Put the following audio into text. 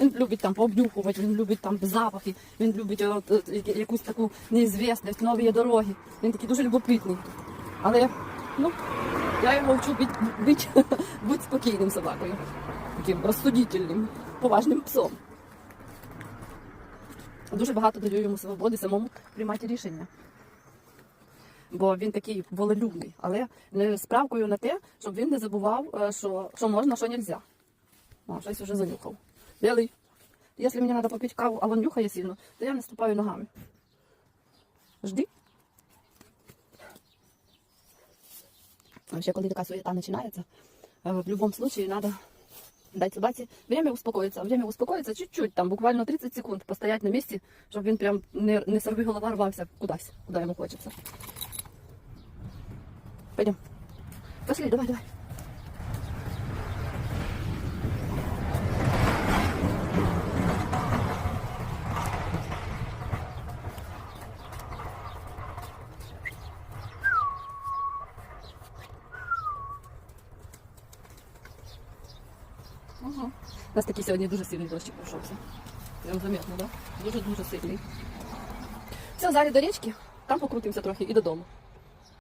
Він любить там пообнюхувати, він любить там запахи, він любить от, от, якусь таку неізвісність, нові дороги. Він такий дуже любопитний. Але ну, я його вчу бути, спокійним собакою, таким розсудительним, поважним псом. Дуже багато даю йому свободи самому приймати рішення. Бо він такий волелюбний, але не справкою на те, щоб він не забував, е, що, що можна, що нельзя. О, щось вже занюхав. Білий. Якщо мені треба попити каву, а він нюхає сильно, то я не ступаю ногами. Жди. Вообще, коли така суета починається, е, в будь-якому случае треба дать собаці время успокоїться. Время успокоїться чуть-чуть, там буквально 30 секунд постоять на місці, щоб він прям не, не сорви голова рвався кудись, куди йому хочеться. Пойдем. Пошли, давай, давай. Ага. У нас такий сьогодні дуже сильний дощик пройшовся. Прям заметно, да? Дуже-дуже сильний. Все, зараз до річки, там покрутимося трохи і додому.